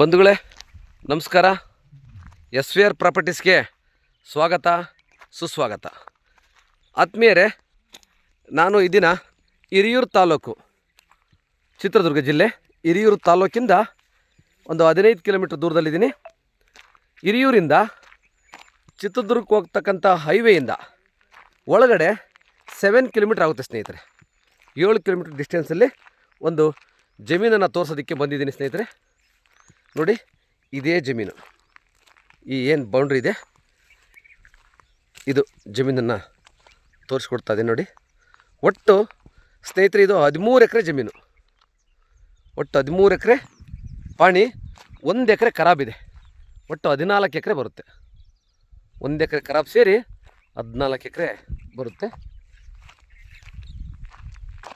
ಬಂಧುಗಳೇ, ನಮಸ್ಕಾರ. S we are ಪ್ರಾಪರ್ಟೀಸ್ಗೆ ಸ್ವಾಗತ, ಸುಸ್ವಾಗತ. ಆತ್ಮೀಯರೇ, ನಾನು ಈ ದಿನ ಹಿರಿಯೂರು ತಾಲೂಕು, ಚಿತ್ರದುರ್ಗ ಜಿಲ್ಲೆ, ಹಿರಿಯೂರು ತಾಲೂಕಿಂದ ಒಂದು ಹದಿನೈದು ಕಿಲೋಮೀಟ್ರ್ ದೂರದಲ್ಲಿದ್ದೀನಿ. ಹಿರಿಯೂರಿಂದ ಚಿತ್ರದುರ್ಗಕ್ಕೆ ಹೋಗ್ತಕ್ಕಂಥ ಹೈವೇಯಿಂದ ಒಳಗಡೆ ಸೆವೆನ್ ಕಿಲೋಮೀಟ್ರ್ ಆಗುತ್ತೆ ಸ್ನೇಹಿತರೆ. ಏಳು ಕಿಲೋಮೀಟ್ರ್ ಡಿಸ್ಟೆನ್ಸಲ್ಲಿ ಒಂದು ಜಮೀನನ್ನು ತೋರಿಸೋದಕ್ಕೆ ಬಂದಿದ್ದೀನಿ ಸ್ನೇಹಿತರೆ. ನೋಡಿ, ಇದೇ ಜಮೀನು. ಈ ಏನು ಬೌಂಡ್ರಿ ಇದೆ? ಇದು ಜಮೀನನ್ನು ತೋರಿಸ್ಕೊಡ್ತಾ ಇದೆ ನೋಡಿ. ಒಟ್ಟು ಸ್ನೇಹಿತರೆ, ಇದು ಹದಿಮೂರು ಎಕರೆ ಜಮೀನು. ಒಟ್ಟು ಹದಿಮೂರು ಎಕರೆ ಪಾಣಿ, ಒಂದು ಎಕರೆ ಖರಾಬಿದೆ ಒಟ್ಟು ಹದಿನಾಲ್ಕು ಎಕರೆ ಬರುತ್ತೆ. ಒಂದು ಎಕರೆ ಖರಾಬ್ ಸೇರಿ ಹದಿನಾಲ್ಕು ಎಕರೆ ಬರುತ್ತೆ.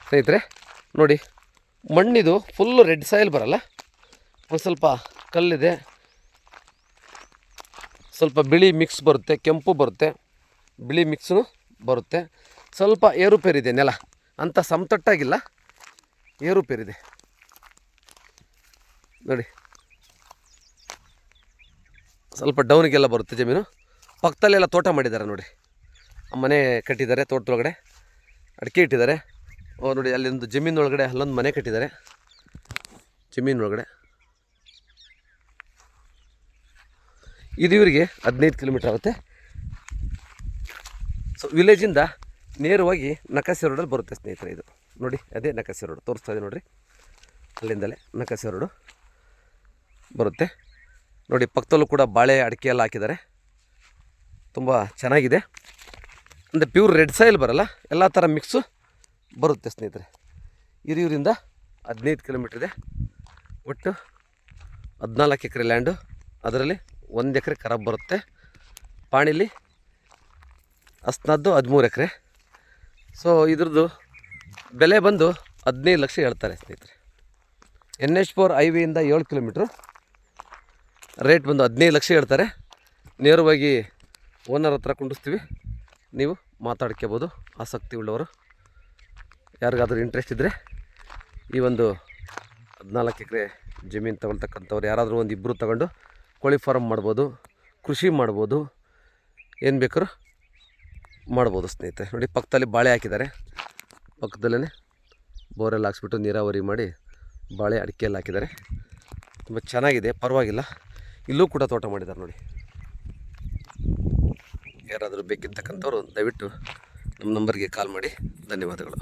ಸ್ನೇಹಿತರೆ, ನೋಡಿ, ಮಣ್ಣಿದು ಫುಲ್ಲು ರೆಡ್ ಸಾಯಿಲ್ ಬರಲ್ಲ. ಒಂದು ಸ್ವಲ್ಪ ಕಲ್ಲಿದೆ. ಸ್ವಲ್ಪ ಬಿಳಿ ಮಿಕ್ಸ್ ಬರುತ್ತೆ, ಕೆಂಪು ಬರುತ್ತೆ, ಬಿಳಿ ಮಿಕ್ಸು ಬರುತ್ತೆ. ಸ್ವಲ್ಪ ಏರುಪೇರಿದೆ ನೆಲ, ಅಂತ ಸಮತಟ್ಟಾಗಿಲ್ಲ, ಏರುಪೇರಿದೆ. ನೋಡಿ. ಸ್ವಲ್ಪ ಡೌನಿಗೆಲ್ಲ ಬರುತ್ತೆ ಜಮೀನು. ಪಕ್ಕದಲ್ಲೆಲ್ಲ ತೋಟ ಮಾಡಿದ್ದಾರೆ ನೋಡಿ. ಮನೆ ಕಟ್ಟಿದ್ದಾರೆ ತೋಟದೊಳಗಡೆ. ಅಡಿಕೆ ಇಟ್ಟಿದ್ದಾರೆ. ಓ, ನೋಡಿ ಅಲ್ಲೊಂದು ಜಮೀನೊಳಗಡೆ ಅಲ್ಲೊಂದು ಮನೆ ಕಟ್ಟಿದ್ದಾರೆ. ಜಮೀನೊಳಗಡೆ. ಇದು ಇವರಿಗೆ ಹದಿನೈದು ಕಿಲೋಮೀಟ್ರ್ ಆಗುತ್ತೆ. ಸೊ ವಿಲೇಜಿಂದ ನೇರವಾಗಿ ನಕಾಸಿ ರೋಡಲ್ಲಿ ಬರುತ್ತೆ ಸ್ನೇಹಿತರೆ ಇದು. ನೋಡಿ, ಅದೇ ನಕಾಸಿ ರೋಡ್ ತೋರಿಸ್ತಾ ಇದೆ ನೋಡಿರಿ. ಅಲ್ಲಿಂದಲೇ ನಕಾಸಿ ರೋಡು ಬರುತ್ತೆ. ನೋಡಿ, ಪಕ್ಕದಲ್ಲೂ ಕೂಡ ಬಾಳೆ ಅಡಿಕೆ ಎಲ್ಲ ಹಾಕಿದ್ದಾರೆ. ತುಂಬ ಚೆನ್ನಾಗಿದೆ. ಅಂದರೆ ಪ್ಯೂರ್ ರೆಡ್ ಸಾಯಿಲ್ ಬರಲ್ಲ. ಎಲ್ಲ ಥರ ಮಿಕ್ಸು ಬರುತ್ತೆ ಸ್ನೇಹಿತರೆ. ಹಿರಿಯೂರಿಂದ ಹದಿನೈದು ಕಿಲೋಮೀಟ್ರ್ ಇದೆ. ಒಟ್ಟು ಹದಿನಾಲ್ಕು ಎಕರೆ ಲ್ಯಾಂಡು ಅದರಲ್ಲಿ ಒಂದು ಎಕರೆ ಖರಾಬ್ ಬರುತ್ತೆ. ಪಾಣಿಲಿ ಅಸ್ನದ್ದು ಹದಿಮೂರು ಎಕರೆ. ಸೊ ಇದ್ರದ್ದು ಬೆಲೆ ಬಂದು ಹದಿನೈದು ಲಕ್ಷ ಹೇಳ್ತಾರೆ ಸ್ನೇಹಿತರೆ. ಎನ್ ಎಚ್ ಫೋರ್ ಹೈವೇಯಿಂದ ಏಳು ಕಿಲೋಮೀಟ್ರು. ರೇಟ್ ಬಂದು ಹದಿನೈದು ಲಕ್ಷ ಹೇಳ್ತಾರೆ. ನೇರವಾಗಿ ಓನರ್ ಹತ್ರ ಕುಂಡಿಸ್ತೀವಿ. ನೀವು ಮಾತಾಡ್ಕೋಬೋದು. ಆಸಕ್ತಿ ಉಳ್ಳವರು. ಯಾರಿಗಾದರೂ ಇಂಟ್ರೆಸ್ಟ್ ಇದ್ದರೆ ಈ ಒಂದು ಹದಿನಾಲ್ಕು ಎಕರೆ ಜಮೀನು ತಗೊಳ್ತಕ್ಕಂಥವ್ರು, ಯಾರಾದರೂ ಒಂದು ಇಬ್ಬರು ತಗೊಂಡು ಕೋಳಿ ಫಾರಮ್ ಮಾಡ್ಬೋದು, ಕೃಷಿ ಮಾಡ್ಬೋದು, ಏನು ಬೇಕಾದ್ರೂ ಮಾಡ್ಬೋದು ಸ್ನೇಹಿತರೆ. ನೋಡಿ, ಪಕ್ಕದಲ್ಲಿ ಬಾಳೆ ಹಾಕಿದ್ದಾರೆ. ಪಕ್ಕದಲ್ಲೇ ಬೋರೆಲ್ಲ ಹಾಕ್ಸ್ಬಿಟ್ಟು ನೀರಾವರಿ ಮಾಡಿ ಬಾಳೆ ಅಡಿಕೆ ಎಲ್ಲ ಹಾಕಿದ್ದಾರೆ. ತುಂಬ ಚೆನ್ನಾಗಿದೆ, ಪರವಾಗಿಲ್ಲ. ಇಲ್ಲೂ ಕೂಡ ತೋಟ ಮಾಡಿದ್ದಾರೆ ನೋಡಿ. ಯಾರಾದರೂ ಬೇಕಿರ್ತಕ್ಕಂಥವ್ರು ದಯವಿಟ್ಟು ನಮ್ಮ ನಂಬರ್ಗೆ ಕಾಲ್ ಮಾಡಿ. ಧನ್ಯವಾದಗಳು.